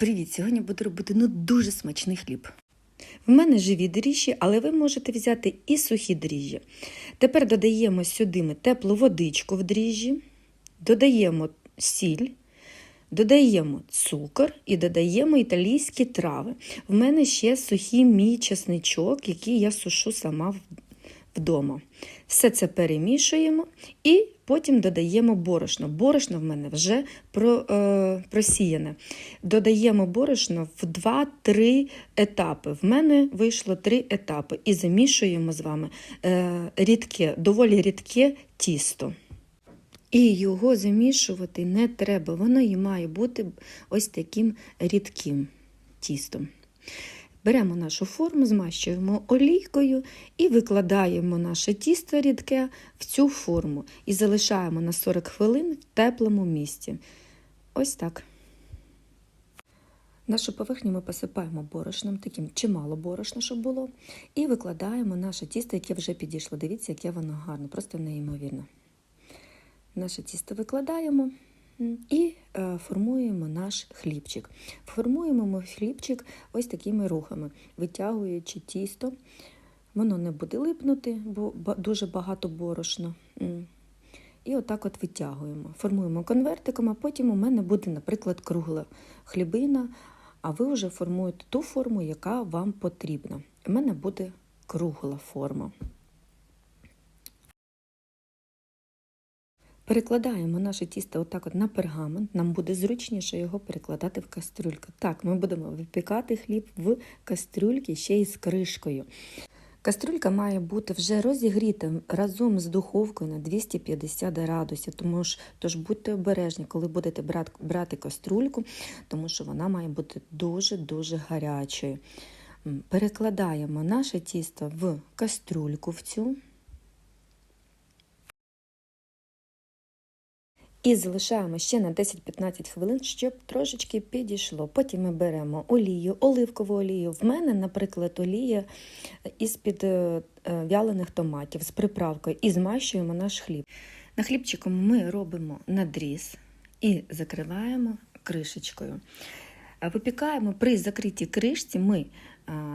Привіт! Сьогодні буду робити ну дуже смачний хліб. В мене живі дріжджі, але ви можете взяти і сухі дріжджі. Тепер додаємо сюди ми теплу водичку в дріжджі, додаємо сіль, додаємо цукор і додаємо італійські трави. В мене ще сухий мій чесничок, який я сушу сама вдома. Все це перемішуємо і потім додаємо борошно. Борошно в мене вже е, просіяне. Додаємо борошно в 2-3 етапи. В мене вийшло 3 етапи. І замішуємо з вами е, рідке, доволі рідке тісто. І його замішувати не треба, воно і має бути ось таким рідким тістом. Беремо нашу форму, змащуємо олійкою і викладаємо наше тісто рідке в цю форму і залишаємо на 40 хвилин в теплому місці. Ось так. Нашу поверхню ми посипаємо борошном, таким чимало борошна, щоб було, і викладаємо наше тісто, яке вже підійшло. Дивіться, яке воно гарне, просто неймовірно. Наше тісто викладаємо і е, формуємо наш хлібчик. Формуємо ми хлібчик ось такими рухами, витягуючи тісто. Воно не буде липнути, бо дуже багато борошна. І отак от витягуємо. Формуємо конвертиком, а потім у мене буде, наприклад, кругла хлібина, а ви вже формуєте ту форму, яка вам потрібна. У мене буде кругла форма. Перекладаємо наше тісто отак от на пергамент, нам буде зручніше його перекладати в кастрюльку. Так, ми будемо випікати хліб в кастрюльці ще й з кришкою. Кастрюлька має бути вже розігріта разом з духовкою на 250 градусів, тому ж, тож будьте обережні, коли будете брати, брати кастрюльку, тому що вона має бути дуже-дуже гарячою. Перекладаємо наше тісто в кастрюльку в цю. І залишаємо ще на 10-15 хвилин, щоб трошечки підійшло. Потім ми беремо олію, оливкову олію. В мене, наприклад, олія із-під вялених томатів з приправкою і змащуємо наш хліб. На хлібчику ми робимо надріз і закриваємо кришечкою. Випікаємо при закритій кришці ми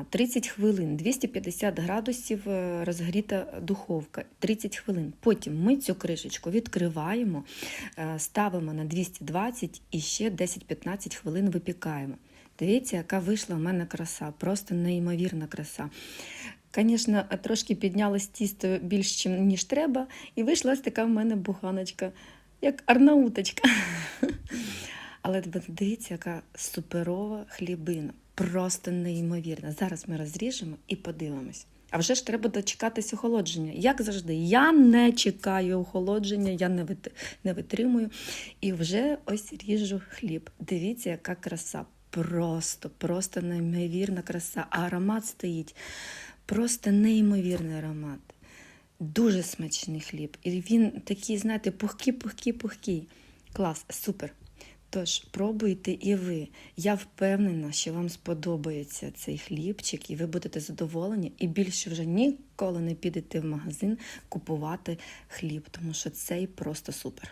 30 хвилин, 250 градусів розгріта духовка, 30 хвилин. Потім ми цю кришечку відкриваємо, ставимо на 220 і ще 10-15 хвилин випікаємо. Дивіться, яка вийшла в мене краса, просто неймовірна краса. Звісно, трошки піднялось тісто більш, ніж треба, і вийшла така в мене буханочка, як арнауточка. Але дивіться, яка суперова хлібина. Просто неймовірна. Зараз ми розріжемо і подивимось. А вже ж треба дочекатись охолодження. Як завжди, я не чекаю охолодження, я не витримую. І вже ось ріжу хліб. Дивіться, яка краса. Просто, просто неймовірна краса. А аромат стоїть. Просто неймовірний аромат. Дуже смачний хліб. І він такий, знаєте, пухкий, пухкий, пухкий. Клас, супер. Тож, пробуйте і ви. Я впевнена, що вам сподобається цей хлібчик, і ви будете задоволені, і більше вже ніколи не підете в магазин купувати хліб, тому що цей просто супер.